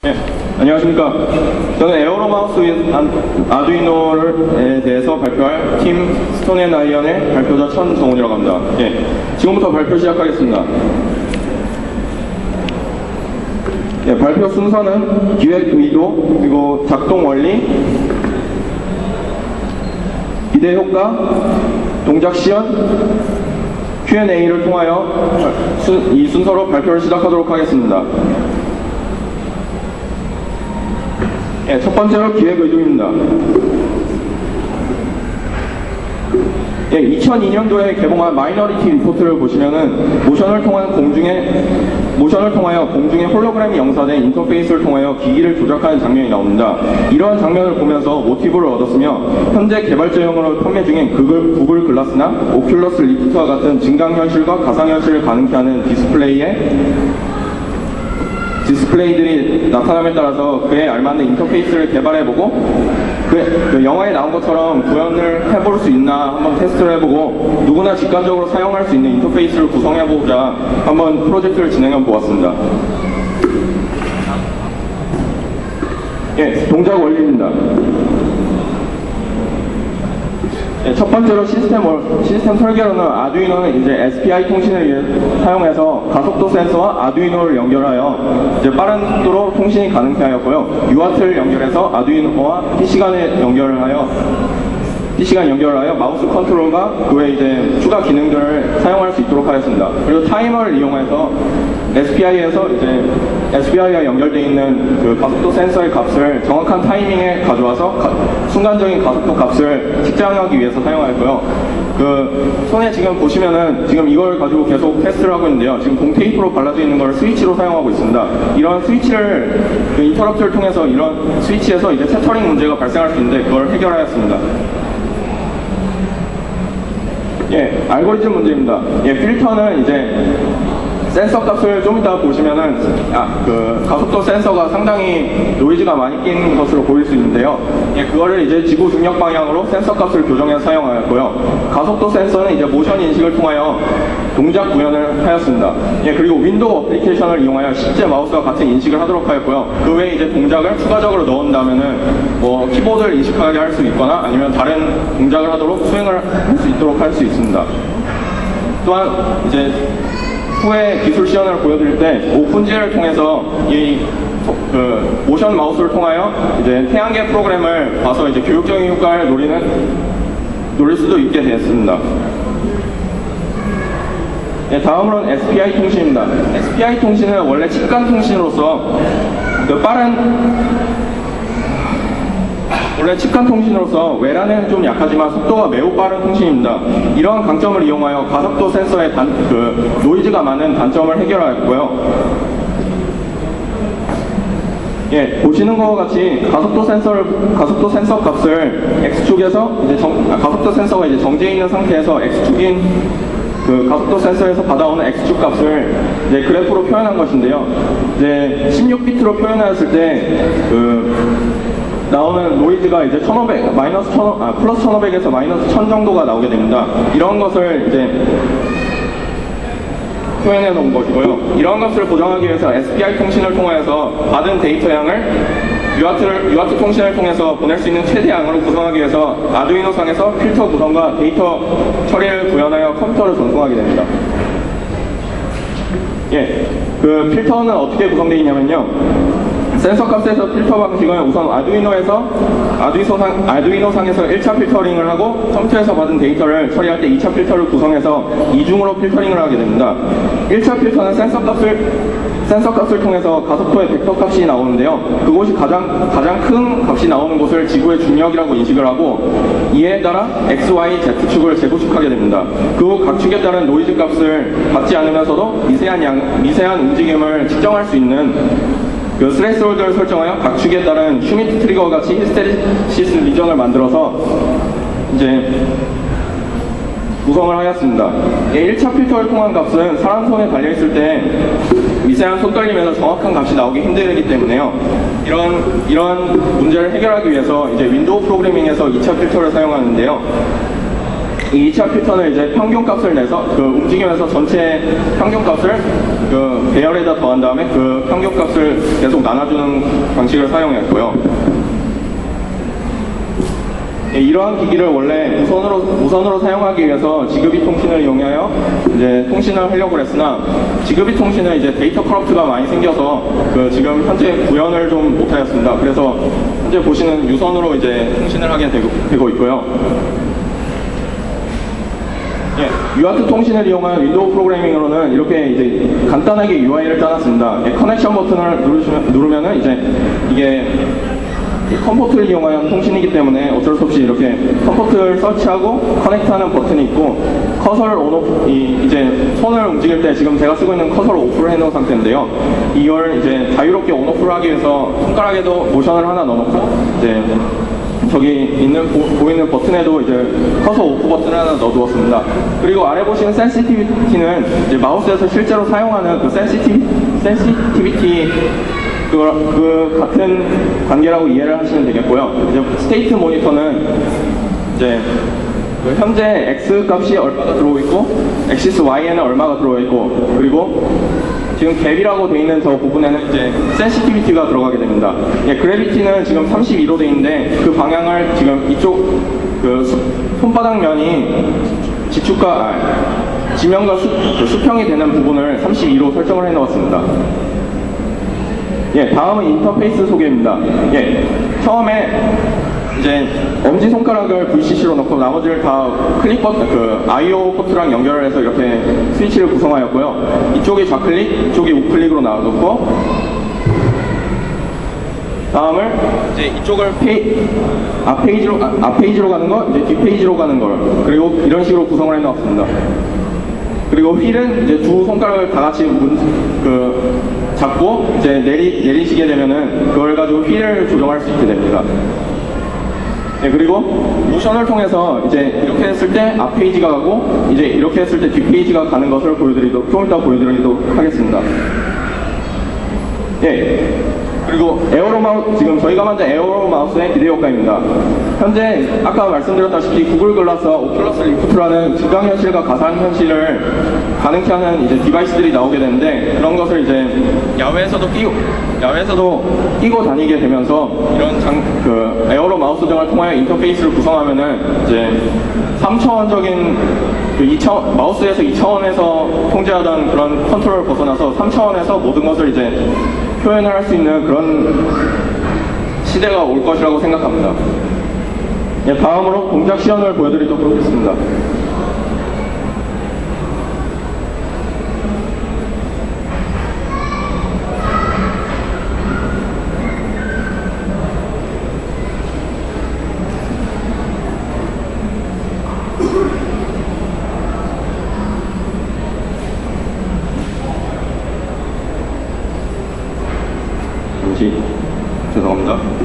네, 안녕하십니까. 저는 에어로 마우스 윈 아두이노에 대해서 발표할 팀 스톤 앤 아이언의 발표자 천정훈이라고 합니다. 예, 지금부터 발표 시작하겠습니다. 예, 발표 순서는 기획 의도, 그리고 작동 원리, 기대 효과, 동작 시연, Q&A를 통하여 수- 이 순서로 발표를 시작하도록 하겠습니다. 예, 첫 번째로 기획 의도입니다. 예, 2002년도에 개봉한 마이너리티 리포트를 보시면은 모션을 통한 공중에 모션을 통하여 공중에 홀로그램이 영사된 인터페이스를 통하여 기기를 조작하는 장면이 나옵니다. 이러한 장면을 보면서 모티브를 얻었으며 현재 개발자용으로 판매 중인 구글, 구글 글라스나 오큘러스 리프트와 같은 증강현실과 가상현실을 가능케 하는 디스플레이에 디스플레이들이 나타남에 따라서 그에 알맞는 인터페이스를 개발해보고 그, 그 영화에 나온 것처럼 구현을 해볼 수 있나 한번 테스트를 해보고 누구나 직관적으로 사용할 수 있는 인터페이스를 구성해보자 한번 프로젝트를 진행해 보았습니다. 예, 동작 원리입니다. 예, 첫 번째로 시스템, 월- 시스템 설계로는 아두이노는 이제 SPI 통신을 사용해서 가속도 센서와 아두이노를 연결하여 이제 빠른 속도로 통신이 가능케 하였고요. UART를 연결해서 아두이노와 PC 간에 연결을 하여 PC 간 연결을 하여 마우스 컨트롤과 그 외 이제 추가 기능들을 사용할 수 있도록 하였습니다. 그리고 타이머를 이용해서 SPI에서 이제 SPI와 연결되어 있는 그 가속도 센서의 값을 정확한 타이밍에 가져와서 가- 순간적인 가속도 값을 측정하기 위해서 사용하였고요. 그 손에 지금 보시면은 지금 이걸 가지고 계속 테스트를 하고 있는데요. 지금 공 테이프로 발라져 있는 걸 스위치로 사용하고 있습니다. 이런 스위치를 그 인터럽트를 통해서 이런 스위치에서 이제 채터링 문제가 발생할 수 있는데 그걸 해결하였습니다. 예, 알고리즘 문제입니다. 예, 필터는 이제 센서 값을 좀 이따 보시면은 아, 그 가속도 센서가 상당히 노이즈가 많이 낀 것으로 보일 수 있는데요. 예, 그거를 이제 지구 중력 방향으로 센서 값을 조정해서 사용하였고요. 가속도 센서는 이제 모션 인식을 통하여 동작 구현을 하였습니다. 예, 그리고 윈도우 어플리케이션을 이용하여 실제 마우스와 같은 인식을 하도록 하였고요. 그 외에 이제 동작을 추가적으로 넣은다면은 뭐 키보드를 인식하게 할 수 있거나 아니면 다른 동작을 하도록 수행을 할 수 있도록 할 수 있습니다. 또한 이제 후에 기술 시연을 보여드릴 때 오픈GL을 통해서 이 소- 그 모션 마우스를 통하여 이제 태양계 프로그램을 봐서 이제 교육적인 효과를 노리는 노릴 수도 있게 되었습니다. 네, 다음으로는 SPI 통신입니다. SPI 통신은 원래 직관 통신으로서 그 빠른 원래 직관 통신으로서 외란에는 좀 약하지만 속도가 매우 빠른 통신입니다. 이러한 강점을 이용하여 가속도 센서의 단, 그 노이즈가 많은 단점을 해결하였고요. 예, 보시는 것과 같이 가속도 센서를 가속도 센서 값을 x축에서 이제 정, 아, 가속도 센서가 이제 정지해 있는 상태에서 x축인 그 가속도 센서에서 받아오는 x축 값을 이제 그래프로 표현한 것인데요. 이제 16비트로 표현하였을 때그 나오는 노이즈가 이제 1500, 마이너스 1000, 아, 플러스 1500에서 마이너스 1000 정도가 나오게 됩니다. 이런 것을 이제 표현해 놓은 것이고요. 이런 값을 보정하기 위해서 SPI 통신을 통해서 받은 데이터 양을 UART를, UART 통신을 통해서 보낼 수 있는 최대 양으로 구성하기 위해서 아두이노 상에서 필터 구성과 데이터 처리를 구현하여 컴퓨터를 전송하게 됩니다. 예, 그 필터는 어떻게 구성되어 있냐면요. 센서 값에서 필터 방식은 우선 아두이노에서 아두이노 상, 아두이노 상에서 1차 필터링을 하고 컴퓨터에서 받은 데이터를 처리할 때 2차 필터를 구성해서 이중으로 필터링을 하게 됩니다. 1차 필터는 센서 값을 센서 값을 통해서 가속도의 벡터 값이 나오는데요. 그곳이 가장 가장 큰 값이 나오는 곳을 지구의 중력이라고 인식을 하고 이에 따라 x, y, z 축을 재구축하게 됩니다. 그 후 각 축에 따른 노이즈 값을 받지 않으면서도 미세한 양 미세한 움직임을 측정할 수 있는 그 스레스홀드를 설정하여 각 축에 따른 슈미트 트리거 같이 히스테리시스 리전을 만들어서 이제 구성을 하였습니다. 1차 필터를 통한 값은 사람 손에 달려있을 때 미세한 손떨림에서 정확한 값이 나오기 힘들기 때문에요. 이런, 이런 문제를 해결하기 위해서 이제 윈도우 프로그래밍에서 2차 필터를 사용하는데요. 이 2차 필터는 이제 평균값을 내서 그 움직이면서 전체 평균값을 그 배열에다 더한 다음에 그 평균값을 계속 나눠주는 방식을 사용했고요. 예, 이러한 기기를 원래 무선으로, 무선으로 사용하기 위해서 지급이 통신을 이용하여 이제 통신을 하려고 했으나 지급이 통신은 이제 데이터 커럽트가 많이 생겨서 그 지금 현재 구현을 좀 못하였습니다. 그래서 현재 보시는 유선으로 이제 통신을 하게 되고, 되고 있고요. 예, 유아트 통신을 이용한 윈도우 프로그래밍으로는 이렇게 이제 간단하게 UI를 짜놨습니다. 예, 커넥션 버튼을 누르시면, 누르면은 이제 이게 이 컴포트를 이용한 통신이기 때문에 어쩔 수 없이 이렇게 컴포트를 설치하고 커넥트하는 버튼이 있고 커서를 온오프 이 이제 손을 움직일 때 지금 제가 쓰고 있는 커서를 오프를 해놓은 상태인데요. 이걸 이제 자유롭게 온오프를 하기 위해서 손가락에도 모션을 하나 넣어놓고 이제 저기 있는 보, 이는 버튼에도 이제 커서 오프 버튼을 하나 넣어두었습니다. 그리고 아래 보시는 센시티비티는 이제 마우스에서 실제로 사용하는 그 센시티 센시티비티 그, 그 같은 관계라고 이해를 하시면 되겠고요. 이제 스테이트 모니터는 이제 그 현재 x 값이 얼마가 들어오고 있고 엑시스 y에는 얼마가 들어와 있고 그리고 지금 갭이라고 돼 있는 저 부분에는 이제 센시티비티가 들어가게 됩니다. 예, 그래비티는 지금 32로 돼 있는데 그 방향을 지금 이쪽 그 수, 손바닥 면이 지축과 아, 지면과 수, 그 수평이 되는 부분을 32로 설정을 해 놓았습니다. 예, 다음은 인터페이스 소개입니다. 예, 처음에 이제 엄지 손가락을 VCC로 넣고 나머지를 다 클릭 버튼, 그 I/O 포트랑 연결을 해서 이렇게 스위치를 구성하였고요. 이쪽이 좌클릭, 이쪽이 우클릭으로 나눠놓고 다음을 이제 이쪽을 페이, 앞 페이지로 아, 앞 페이지로 가는 거, 이제 뒷 페이지로 가는 걸 그리고 이런 식으로 구성을 해놨습니다. 그리고 휠은 이제 두 손가락을 다 같이 문, 그, 잡고 이제 내리, 내리시게 되면은 그걸 가지고 휠을 조정할 수 있게 됩니다. 네, 그리고 모션을 통해서 이제 이렇게 했을 때 앞 페이지가 가고 이제 이렇게 했을 때 뒷 페이지가 가는 것을 보여드리도록, 좀 이따 보여드리도록 하겠습니다. 예. 그리고 에어로 마우스, 지금 저희가 만든 에어로 마우스의 기대 효과입니다. 현재 아까 말씀드렸다시피 구글 글라스와 오큘러스 리프트라는 증강현실과 가상현실을 가능케 하는 이제 디바이스들이 나오게 되는데 그런 것을 이제 야외에서도 끼고, 야외에서도 끼고 다니게 되면서 이런 장, 그 에어로 마우스 등을 통하여 인터페이스를 구성하면은 이제 3차원적인 그 2차, 마우스에서 2차원에서 통제하던 그런 컨트롤을 벗어나서 3차원에서 모든 것을 이제 표현을 할 수 있는 그런 시대가 올 것이라고 생각합니다. 예, 다음으로 동작 시연을 보여드리도록 하겠습니다. 잠시 죄송합니다.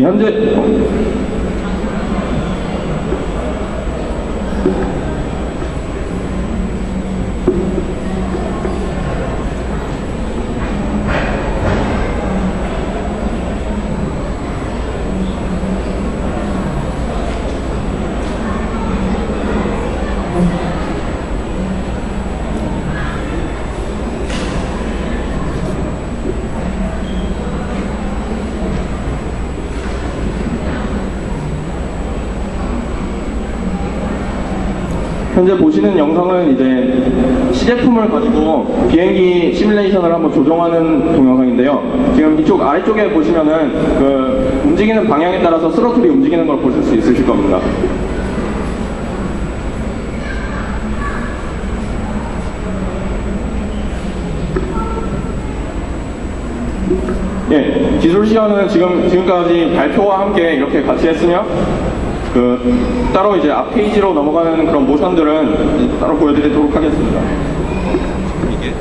예, 현재 현재 보시는 영상은 이제 시제품을 가지고 비행기 시뮬레이션을 한번 조정하는 동영상인데요. 지금 이쪽 아래쪽에 보시면은 그 움직이는 방향에 따라서 스로틀이 움직이는 걸 보실 수 있으실 겁니다. 예, 기술 시연은 지금 지금까지 발표와 함께 이렇게 같이 했으며 그 따로 이제 앞 페이지로 넘어가는 그런 모션들은 따로 보여드리도록 하겠습니다. 이게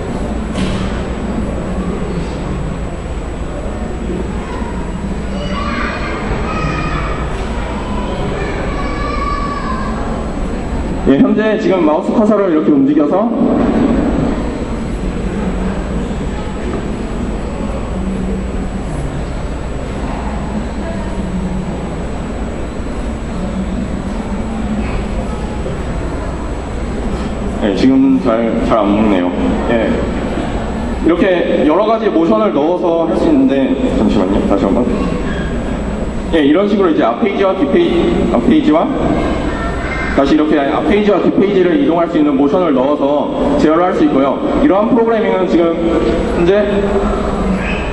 예, 현재 지금 마우스 커서를 이렇게 움직여서 지금 잘, 잘 안 먹네요. 예. 이렇게 여러 가지 모션을 넣어서 할 수 있는데, 잠시만요. 다시 한 번. 예, 이런 식으로 이제 앞페이지와 뒷페이지, 앞페이지와 다시 이렇게 앞페이지와 뒷페이지를 이동할 수 있는 모션을 넣어서 제어를 할 수 있고요. 이러한 프로그래밍은 지금 현재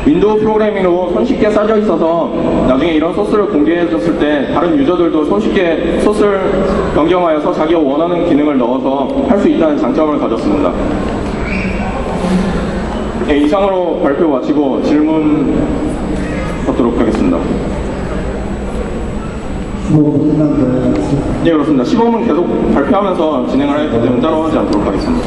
윈도우 프로그래밍으로 손쉽게 싸져 있어서 나중에 이런 소스를 공개해줬을 때 다른 유저들도 손쉽게 소스를 변경하여서 자기가 원하는 기능을 넣어서 할 수 있다는 장점을 가졌습니다. 예, 이상으로 발표 마치고 질문 받도록 하겠습니다. 뭐 끝난. 예, 그렇습니다. 시범은 계속 발표하면서 진행을 하기 때문에 따라하지 않도록 하겠습니다.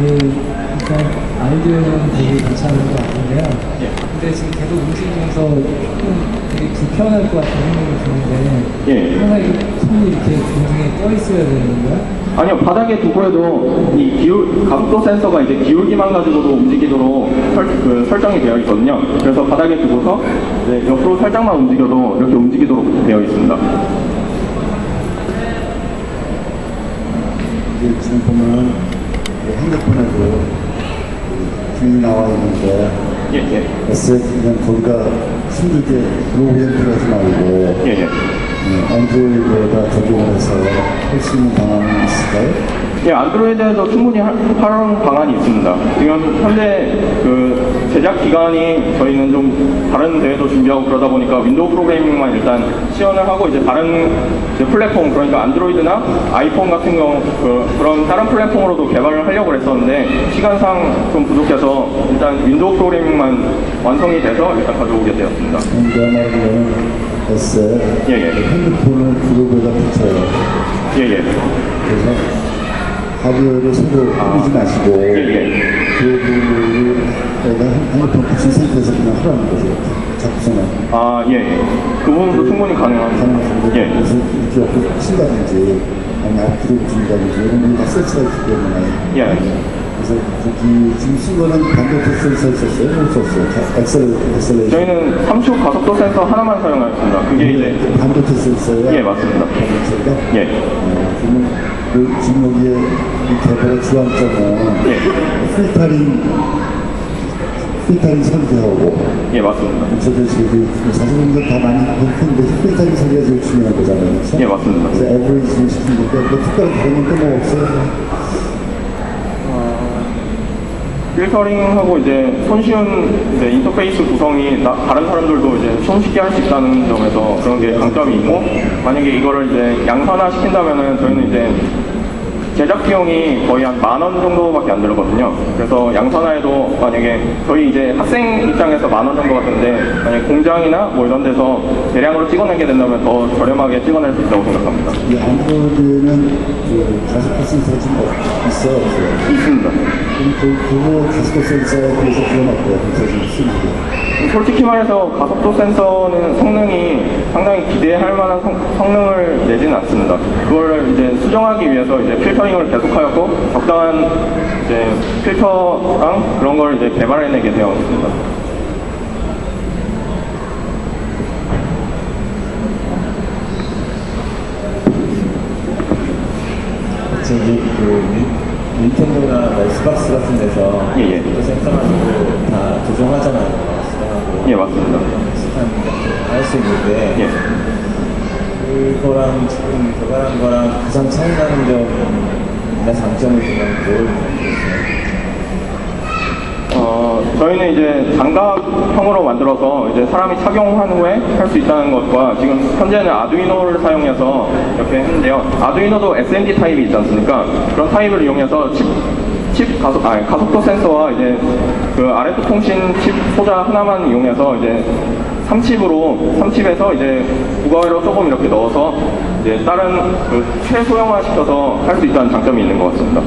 그 일단 아이디어는 되게 괜찮은 것 같은데요. 예. 근데 지금 계속 움직이면서 조금 되게 불편할 것 같은 생각이 드는데 예. 항상 이 손이 이렇게 등등에 떠 있어야 되는 거야? 아니요, 바닥에 두고 해도 이 기울, 각도 센서가 이제 기울기만 가지고도 움직이도록 설, 그 설정이 되어 있거든요. 그래서 바닥에 두고서 이제 옆으로 살짝만 움직여도 이렇게 움직이도록 되어 있습니다. 이게 지금 보면 이 핸드폰에도 뷰 나와 있는데 예, 예. S 그냥 거기다 힘들게 로그인 하지 말고 예, 예. 네, 안드로이드에다 적용을 해서 할 수 있는 방안이 있을까요? 예, 안드로이드에도 충분히 할- 활용 방안이 있습니다. 지금 현재 그 제작 기간이 저희는 좀 다른 대회도 준비하고 그러다 보니까 윈도우 프로그래밍만 일단 시연을 하고 이제 다른 이제 플랫폼 그러니까 안드로이드나 아이폰 같은 경우 그, 그런 다른 플랫폼으로도 개발을 하려고 했었는데 시간상 좀 부족해서 일단 윈도우 프로그래밍만 완성이 돼서 일단 가져오게 되었습니다. 그야말로 S에 예, 예. 핸드폰을 그룹에다 붙여요. 예, 예. 그래서 하드웨어를 새로 꾸리지 마시고 예, 예. 그룹에다 핸드폰 붙인 상태에서 그냥 하라는 거죠. 작성을. 아, 예, 예. 그 부분도 충분히 가능합니다. 가능하신데 예. 그래서 이렇게 옆에 붙인다든지 아니면 앞뒤로 붙인다든지 이런 게다 설치가 있기 때문에 예. 그래서 거기 지금 쓴 거는 반도체 센서 썼어요? 못 썼어요? 자, 엑셀, 엑셀레이션 저희는 3초 가속도 센서 하나만 사용하였습니다. 그게 이제 반도체 센서야? 예, 맞습니다. 반도체가? 예. 어, 그러면 그 지금 여기에 이 개발의 주안점은 예. 필터링 필터링 설계하고 예, 맞습니다. 저도 지금 그 이건 다 많이 볼 텐데 필터링 설계가 제일 중요한 거잖아요. 그렇죠? 예, 맞습니다. 그래서 에버리지를 시킨 건데 뭐 특별히 다른 건뭐 없어요? 필터링하고 이제 손쉬운 이제 인터페이스 구성이 나- 다른 사람들도 이제 손쉽게 할 수 있다는 점에서 그런 게 장점이 있고 만약에 이거를 이제 양산화 시킨다면은 저희는 이제 제작 비용이 거의 한 만 원 정도밖에 안 들거든요. 그래서 양산화에도 만약에 저희 이제 학생 입장에서 만 원 정도 같은데 만약 공장이나 뭐 이런 데서 대량으로 찍어내게 된다면 더 저렴하게 찍어낼 수 있다고 생각합니다. 이 안드로이드는 그 가속도 센서가 있어요? 없어요? 있습니다. 그럼 그, 그거 센서에 비해서 어때요? 그래서 좀 쓰는 게. 솔직히 말해서 가속도 센서는 성능이 상당히 기대할 만한 성, 성능을 내지는 않습니다. 그걸 이제 수정하기 위해서 이제 필터링 을 계속하였고 적당한 이제 필터랑 그런 걸 이제 개발해내게 되어 있습니다. 저기 그 닌- 닌텐도나 뭐 엑스박스 같은 데서 예, 예. 또 생성하고 다 조정하잖아요. 수정하고 예, 맞습니다. 비슷한 할수 있는데 예. 그거랑 지금 개발한 거랑 가장 차이 나는 점이나 장점을 보면 뭘. 어, 저희는 이제 장갑형으로 만들어서 이제 사람이 착용한 후에 할 수 있다는 것과 지금 현재는 아두이노를 사용해서 이렇게 했는데요. 아두이노도 SMD 타입이 있지 않습니까? 그런 타입을 이용해서 칩, 칩 가속, 아니, 가속도 센서와 이제 그 RF 통신 칩 소자 하나만 이용해서 이제 3칩으로 3칩에서 이제 국어회로 조금 이렇게 넣어서 이제 다른 그 최소형화 시켜서 할 수 있다는 장점이 있는 것 같습니다.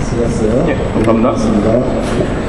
수고하셨어요. 예, 감사합니다. 고맙습니다.